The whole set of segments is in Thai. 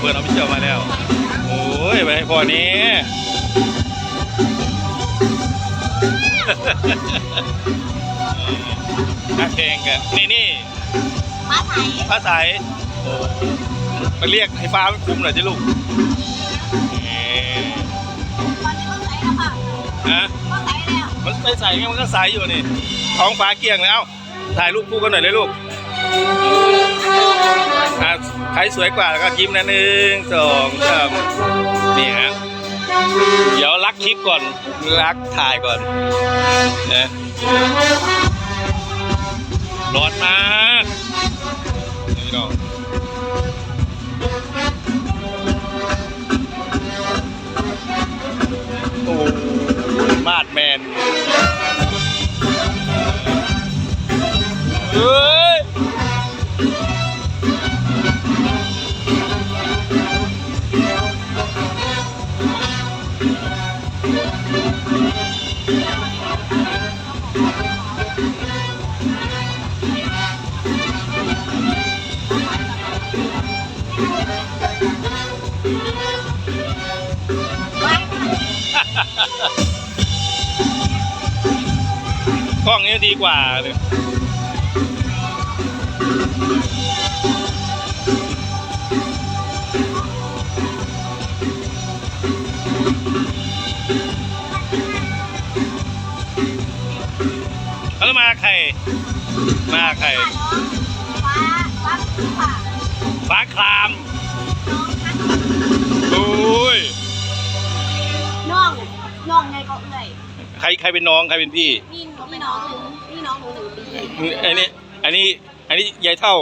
เปิดเอาพิเชียวมาแล้ว โอ้ยไปให้พ่อนี้นักเพลงกันนี่นี่มาไทยพระสายโอ้มาเรียกให้ฟ้ามันคุมหน่อยสิลูกเอ๊ะตอนนี้เขาใส่แล้วค่ะฮะเขาใส่แล้วมันใส่ใส่ไงมันก็ใสอยู่นี่ ท้องฟ้าเกลี้ยงแล้ว ถ่ายรูปคู่กันหน่อยเลยลูก อะใครสวยกว่าแล้วก็ยิ้มนะหนึ่งสองสามนี่ฮะเดี๋ยวรักคลิปก่อนรักถ่ายก่อนนะร้อนมาก ล้องนี้ดีกว่าเลยแล้วมาใคร มาใคร ฟ้าฟ้าค่ะฟ้าครามน้องทักโอ้ยน้อง น้องไงก็เอ่ยใครใครเป็นน้อง ใครเป็นพี่ อันนี้ อันนี้ อันนี้ยายเท่า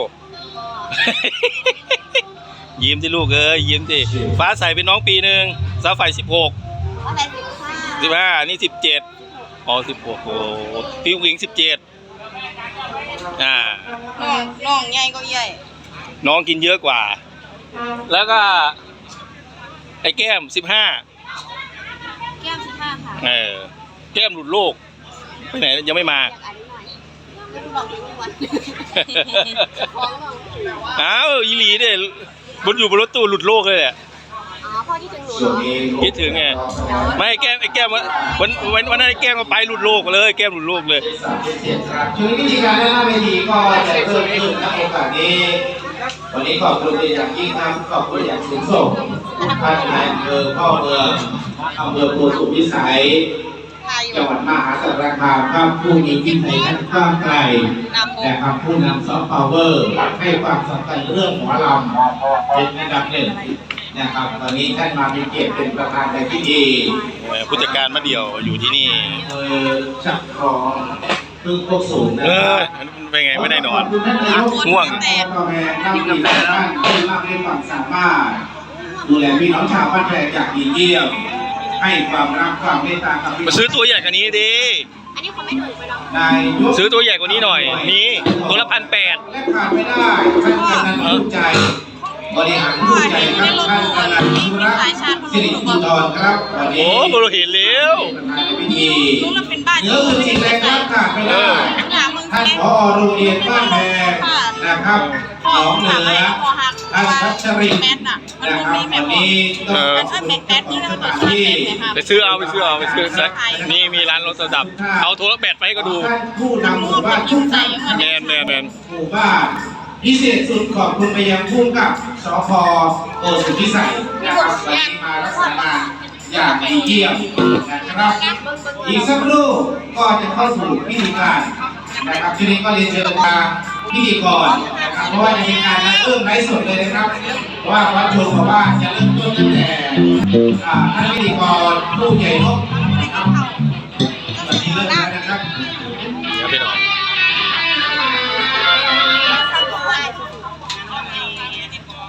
ยิ้มที่ลูกเอ้ยยิ้มสิฟ้าใสเป็นน้องปีหนึ่งสาวไฟสิบหกอะไรสิบห้าสิบห้านี่สิบเจ็ดอ๋อสิบหกโอ้พี่หญิงสิบเจ็ดอ่าน้องน้องใหญ่ก็ใหญ่ น้องกินเยอะกว่า แล้วก็ ไอ้แก้มสิบห้าแก้มสิบห้าค่ะ เออ แก้มหลุดโลกไปไหนยังไม่มา อยากอ่านนิดหน่อยไม่รู้ลองดูทุกวันฟ้องลองแบบว่าอ้าวอีหลีเนี่ยบนอยู่บนรถตู้หลุดโลกเลยแหละอ๋อพ่อที่ถึงหนูเหรช่วงอนี้คิดถึงไงไม่แก้มไอ้แก้มวันวันวันวันนั้นไอ้แก้มมาไปหลุดโลกเลย แก้มหลุดโลกเลยสามเจ็ดครับช่วงนี้วิธีการด้านหน้าเวทีก็จะเพิ่มขึ้นณโอกาสนี้ วันนี้ขอบคุณเป็นอย่างยิ่งครับขอบคุณอย่างสูงส่งทุกท่านในอำเภอพ่อเมืองอำเภอโพธิ์สุขวิสัยไทย จังหวัดมหาสารคามครับผู้มีวินัยท่านกว้างไกลนะครับผู้นำซอฟต์พาวเวอร์ให้ความสำคัญเรื่องหมอลำเป็นอันดับหนึ่งนะครับตอนนี้ท่านมาเป็นเกียรติเป็นประธานในพิธีผู้จัดการมาเดี่ยวอยู่ที่นี่เออจับครองพึ่งพวกสูงนะเอคอรับเป็นไงไม่ได้นอนขบคุณท่านนายกง่วงแตกนั่งกินท่านที่มากด้วยความสามารถดูแลพี่น้องชาวบ้านแพรจากดีเยี่ยม ให้ความรักความเมตตากับพี่มาซื้อตัวใหญ่กว่านี้ดิอันนี้เขาไม่ถูกไปเนาะนายกซื้อตัวใหญ่กว่านี้หน่อย นี่ตัวละพันแปดและขาดไม่ได้ท่านกำนันผู้ใจ บริหารผู้ใจครับท่านกำนันผู้รักสิริภูธรครับวันโอ้นี้โหเราเห็นแล้วประธานในพิธีลูกเราเป็นบ้านเนื้อคือสิ่งแรกครับขาดไม่ได้หามึงท่านเล็กผอโรงเรียนบ้านแพรนะครับ หนองเหนือท่านพัชรินแมทน่ะมันนะรูครับมีแมวันทนี้ต้องเออ มันถ้าแมทแมทนี่แล้วมันต้องแมทไหมคะไปซื้อเอาไปซื้อเอาไปซื้อซะนี่มีร้านรถระดับ เอาโทรศัพท์ไปให้ก็ดูท่านผู้นำหมู่บ้านทุกท่านแมนแมนแมน หมู่บ้านพิเศษสุดขอบคุณไปยังผู้กำกับสพโอสุทธิสัยนะครับวันนี้มารักษางานอย่างดีเยี่ยมนะครับ อีกสักครู่ก็จะเข้าสู่พิธีการนะครับทีนี้ก็เรียนเชิญทาง พิธีกรนะครับเพราะว่าจะมีการเริ่มไลฟ์สดเลยนะครับเพราะว่าวัดชมบอกว่าจะเริ่มต้นตั้งแต่อ่าท่านพิธีกรผู้ใหญ่นกนะครับวันนี้เริ่มแล้วนะครับเดี๋ยวไปนอน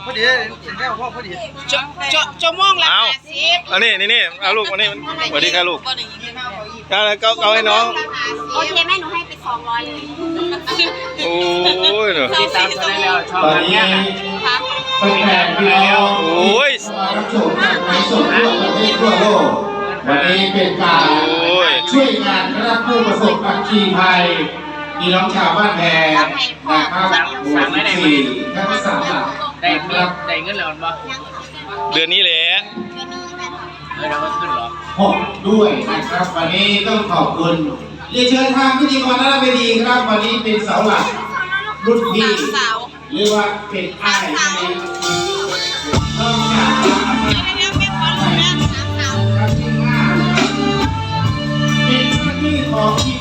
พอดีเห็นแล้วพ่อพอดีจะจะจะม่วงละเอาห้าสิบ อันนี้นี่นี่เอาลูกอันนี้สวัสดีครับลูกเอาเอาเอาให้น้อง โอเคแม่หนูให้ไปสองร้อยเลยโอ้ยเนอะติดตามกันได้แล้วชอบตอนแบบนี้เนี้ยนะค่ะแฟนๆพี่น้องโอ้ยมารับชมจากไลฟ์สดทั่วประเทศทั่วโลกวันนี้เป็นการโอ้ย ช่วยงานคณะผู้ประสบอัคคีภัยพี่น้องชาวบ้านแพรนะครับหมู่สิบสี่ท่านที่สามหลักได้มีได้เงินแล้วมั้งยังค่ะเดือนนี้แหละ เดือนนี้แม่ค่ะเออแล้วมันขึ้นเหรอหกด้วยนะครับ วันนี้ต้องขอบคุณเรียนเชิญทางพิธีกรหน้าเวทีครับวันนี้เป็นเสาหลักรุ่นพี่สาวหรือว่าเป็นอ้ายนั่นเองเริ่มจากเดี๋ยวเดี๋ยวเดี๋ยวขอรู้นะสามสาว ครับที่ห้าเป็นหน้าที่ของทีม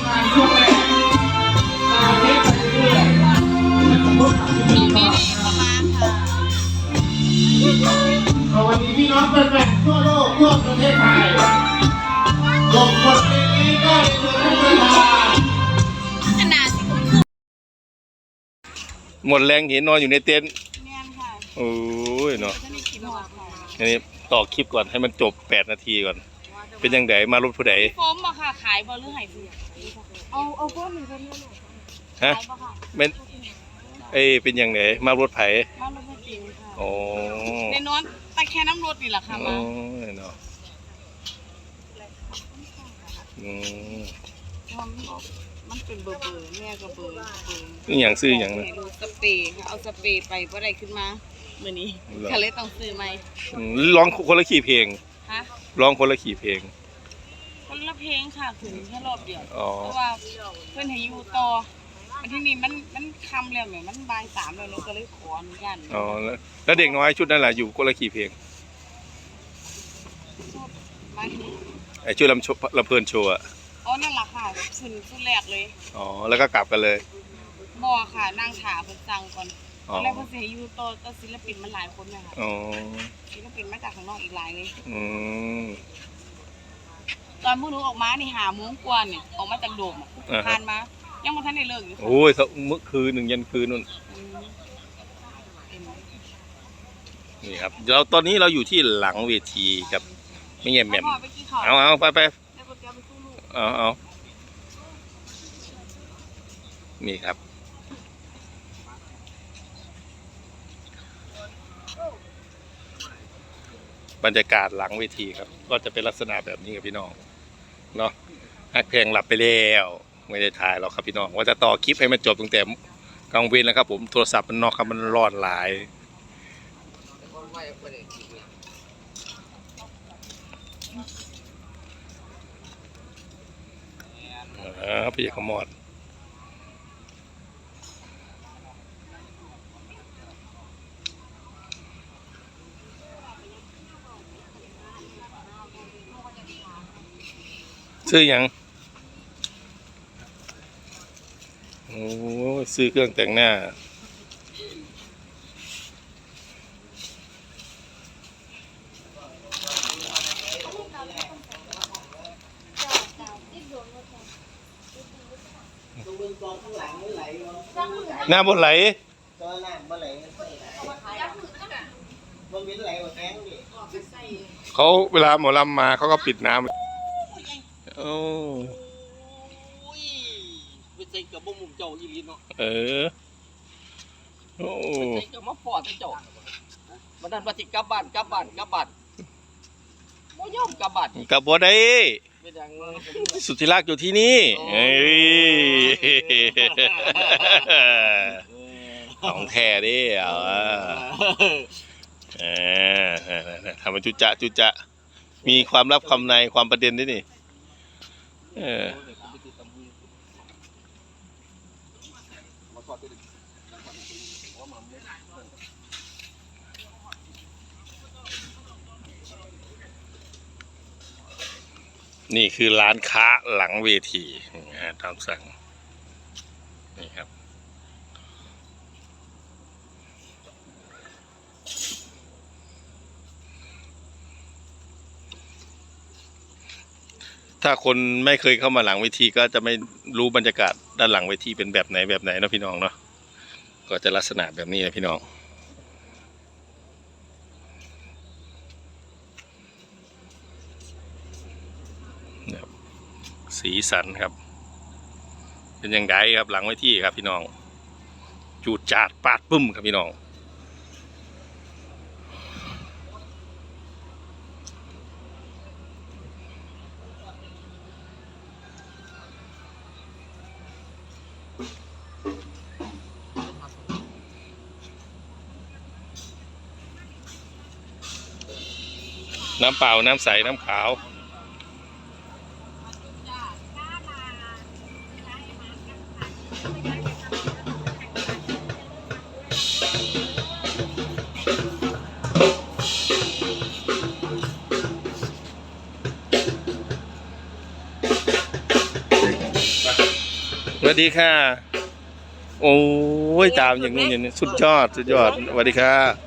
หมดแรงเห็นนอนอยู่ในเต็นท์แม่นค่ะโอ้ยเนาะจะได้กินหอดค่ะอันนี้ต่อคลิปก่อนให้มันจบ 8 นาทีก่อน เป็นยังไงมารถผู้ใดโฟมบ่ค่ะ ขายบ่หรือหายเสียเอาเอาโฟมหนึ่งเป็นเท่าไหร่ฮะขายบ่ค่ะเป็นเอ้ยเป็นยังไงมารถไผมารถไม่กินค่ะโอ้ในนอนแต่แค่น้ำรถนี่แหละค่ะโอ้มายเนาะอืม มันบอกมันเป็นเบอร์เบอร์แม่ก็เบอร์เบอร์นี่อย่างซื้ออย่างนะให้ดูสเปรย์ค่ะเอาสเปรย์ไปบ่ได้ขึ้นมามื้อนี้เหรอก็เลยต้องซื้อใหม่อืมร้องคนละขี่เพลงฮะร้องคนละขี่เพลง คนละเพลงค่ะถึงแค่รอบเดียว อ๋อ เพราะว่าเพื่อนให้อยู่ต่อมันที่นี่มันมันคำแล้วแหมมันบ่ายสามแล้วเราก็เลยขออนุญาตอ๋อแล้วแล้วเด็กน้อยชุดนั้นแหละอยู่คนละขี่เพลงมาที่ไอ้ชุดลำโชว์ลำเพลินโชว์อะอ๋อนั่นแหละ ค่ะขึ้นสุดแรกเลยอ๋อแล้วก็กลับกันเลยบ่ค่ะนั่งถาเพิ่นสั่งก่อนอ๋ตออนแรกเพิ่นสิให้อยู่ต่อแต่ศิลปินมันหลายคนนะคะอ๋อศิลปินมาจากข้างนอกอีกหลายเลยอืมตอนพวกหนูออกมานี่หาโมงกว่าเนี่ยออกมาจากโดมอะอ่าฮะผ่านมา ยังบ่ทันได้เลิกอยู่ค่ะโอ้ยเมื่อคืนหนึ่งยันคืนนู่นอืมเห็นไหมนี่ครับเราตอนนี้เราอยู่ที่หลังเวทีครับไม่เงียบแหม่มพ่อไปกี่ข้าวเอาเอาไปไปได้ก๋วยเตี๋ยวไปสู้ลูกเอาเอา นี่ครับ บรรยากาศหลังเวทีครับ ก็จะเป็นลักษณะแบบนี้ครับพี่น้องเนาะฮักเพลงหลับไปแล้วไม่ได้ถ่ายหรอกครับพี่น้องว่าจะต่อคลิปให้มันจบตั้งแต่กลางเวนแล้วครับ ผมโทรศัพท์มันนอกครับมันรอดหลายอ่าพี่ขมอด ซื้อหยังโอ้ซื้อเครื่องแต่งหน้า หน้าบนไหลตัวน้ำบนไหลเขาเวลาหมอลำมาเขาก็ปิดน้ำ โอ้อุ้ยไปใส่กับบ่มุมเจ้าอีหลีเนาะเออโอ้ใส่กับมาปอดเจ้ามันดันว่าสิกลับบ้านกลับบ้านกลับบ้านบ่ยอมกลับบ้านกับบัวได้เป็นหยังสุดที่รักอยู่ที่นี่เอ้ยของแท้ดิเอาอะเออทำมันจุจะจุจะมีความลับความในความประเด็นด้วยนี่ เออนี่คือร้านค้าหลังเวทีนะฮะตามสั่ง นี่ครับ ถ้าคนไม่เคยเข้ามาหลังเวทีก็จะไม่รู้บรรยากาศด้านหลังเวทีเป็นแบบไหนแบบไหนนะพี่น้องเนาะก็จะลักษณะแบบนี้นะพี่น้องสีสันครับ เป็นยังไงครับหลังไว้ที่ครับพี่น้อง จูดจาดปาดปึ้มครับพี่น้อง น้ำเปล่า น้ำใส น้ำขาว สวัสดีค่ะ โอ้ยตามอย่างนู้นอย่างนี้สุดยอด สุดยอด สวัสดีค่ะ